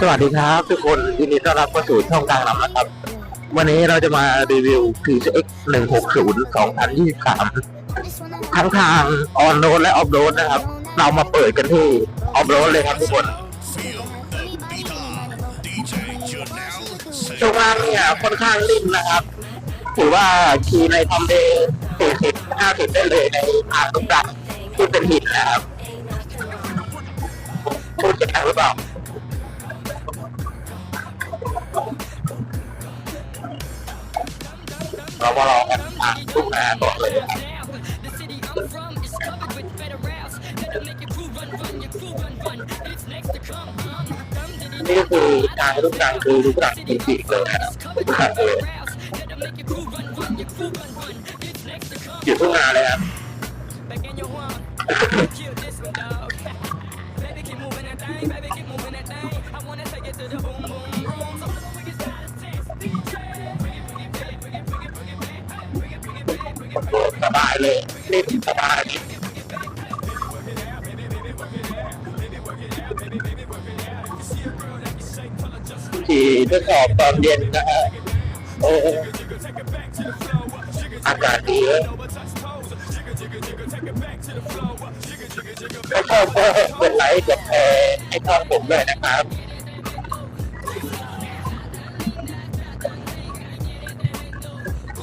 สวัสดีครับ ทุกคนยินดีต้อนรับเข้าสู่ช่องกลางลำนะครับ วันนี้เราจะมารีวิว PCX 160 2023 ทั้งทางออนโรดและออฟโรดนะครับ เรามาเปิดกันที่ออฟโรดเลยครับทุกคนช่วงล่างเนี่ยค่อนข้างลิ่มนะครับถือว่าขี่ในทำเดย์40 50 ได้เลยในทางตรงกลางที่เป็นหินนะครับพูดจะหรือเปล่า เรามาลองกันอ่านทุกนาก่อนเลยนี่คือการรูปกางคือรูปกลางจริงๆเลยนะครับรูปกลางเลยอยู่ทุกนานเลยครับายเลยนี่สบายขี่ทดสอบตอนเย็นนะฮะโอ้อากาศดีเลยก็ชอบก็เป็นไลค์กับแชร์ให้ช่องผมเลยนะครับ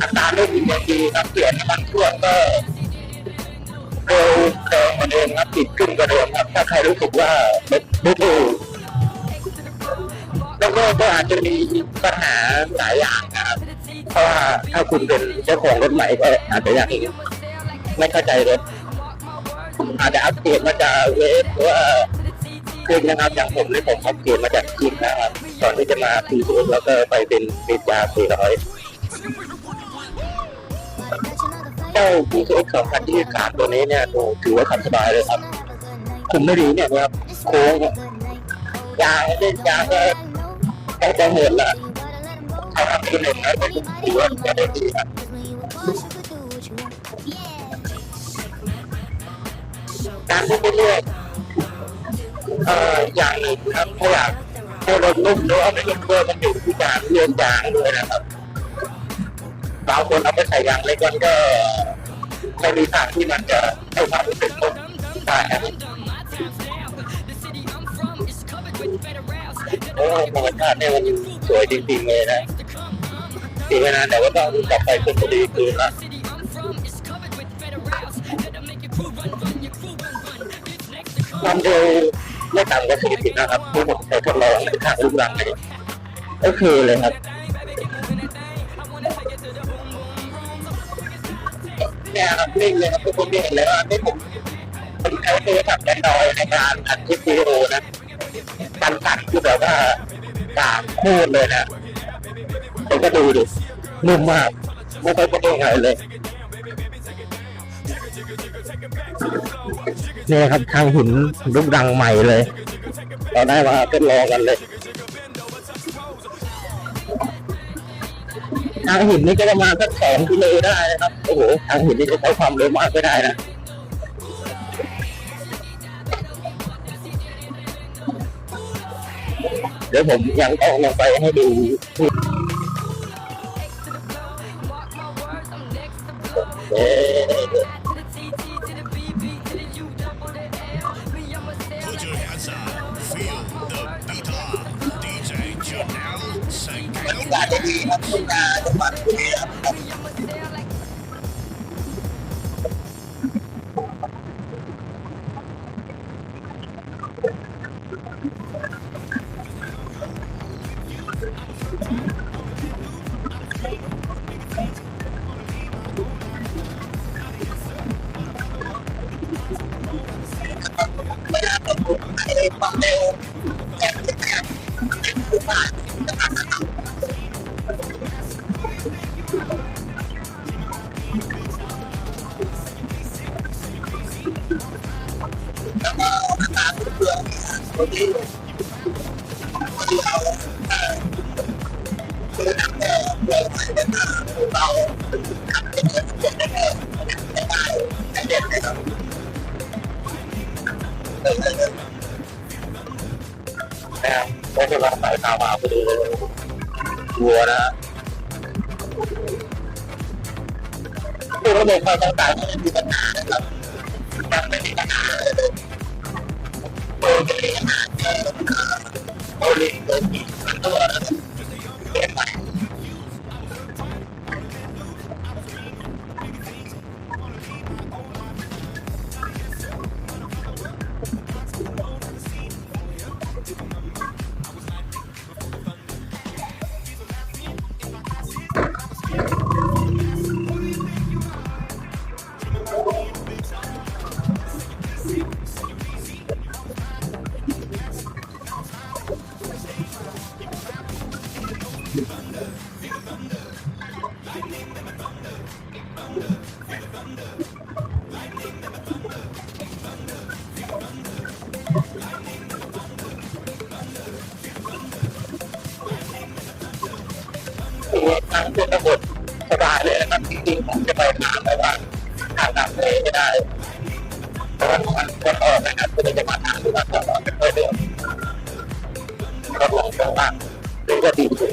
อัตราเร่งยังดีครับเปลี่ยนน้ำมันเครื่องก็ แรงกว่าเดิมครับติดขึ้นกว่าเดิมครับ ถ้าใครรู้สึกว่าไม่ถูกแล้วก็ก็อาจจะมีปัญหาหลายอย่างนะครับ เพราะว่าถ้าคุณเป็นเจ้าของรถใหม่ก็อาจจะยังไม่เข้าใจรถอาจจะอัปเกรดมาจากเวฟหรือว่าขึ้นนะครับอย่างผมเนี่ยผมอัปเกรดมาจากคิมนะครับ ก่อนที่จะมาพีซูแล้วก็ไปเป็นปีจา400 เจ้า PCX 2023 ตัวนี้เนี่ยดูถือว่าขับสบายเลยครับคุมไม่ดีเนี่ยครับโค้งเนี่ยยางเล่นยางก็แค่จะเหินละทำที่หนึ่งแล้วก็ถือว่าจะได้ดีครับการพูดไปเรื่อยเอ่ออย่างหนึ่งครับเพราะอยากให้รถนุ่มหรือว่าไม่นุ่มด้วยมันอยู่ที่การเลื่อนยางด้วยนะครับ บางคนเอาไปใส่ยางเล็กมันก็ไม่มีทางที่มันจะให้ความรู้สึกนุ่มได้ครับโอ้ธรรมชาติเนี่ยมันสวยจริงๆเลยนะอีกไม่นานแต่ว่าต้องกลับไปชลบุรีคืนละความเร็วไม่ต่ำกว่า40นะครับทุกคนใช้ทดลองในทางรูปร่างเลยโอเคเลยครับ เนี่ยครับนิ่งเลยครับทุกคนเห็นเลยว่านี่ผมผมใช้โทรศัพท์แอนดรอยในการอัดคลิปวิดีโอนะการตัดคือแบบว่ากากพูดเลยนะผมก็ดูดินุ่มมากไม่ค่อยกระโดดอะไรเลยเนี่ยครับทางหินลูกดังใหม่เลย เราได้มาทดลองกันเลยางหินนี่ก็ประมาณสักสองกิโลได้นะครับโอ้โหทางหินนี่จะใช้ความเร็วมากไม่ได้นะเดี๋ยวผมยังต้องลงไปให้ดู จะดีครับทุ่งนาจังหวัดบุรีรัมย์ครับความเร็ว แล้วก็อัตาเปลือกตัวที่ที่เราเอ่อคือทำเนี่ยเปลือกใส่เนี่ยเราทำเป็นเงินเดือนได้เลยได้ได้ได้เด่นเลยครับเออเออเออนะครับก็จะลองสายตามาไปดูวัวนะฮะคือระบบความต้องการไม่มีปัญหานะครับ ยัง ทางชนบทสบายเลยนะครับจริงๆผมจะไปถามแต่ว่าทางต่างประเทศไม่ได้เพราะว่ามันคนออกนะครับก็เลยจะมาถามดูว่าจะออกเป็นเพื่อนเดิมก็ลองดูว่าหรือว่าดีขึ้น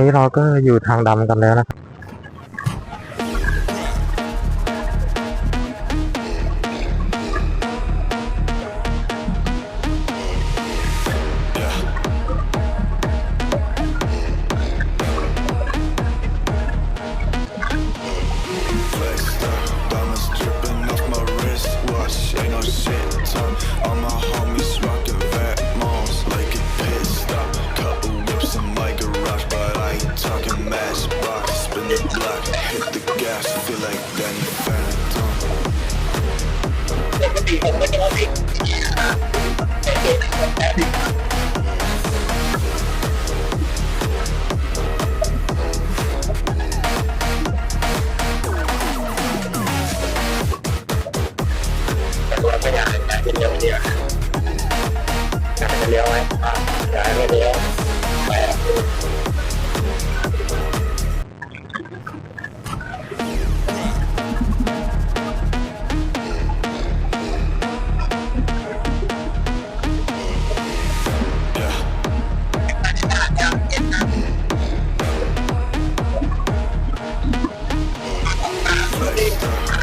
นี้เราก็อยู่ทางดำกันแล้วนะครับ Thank you.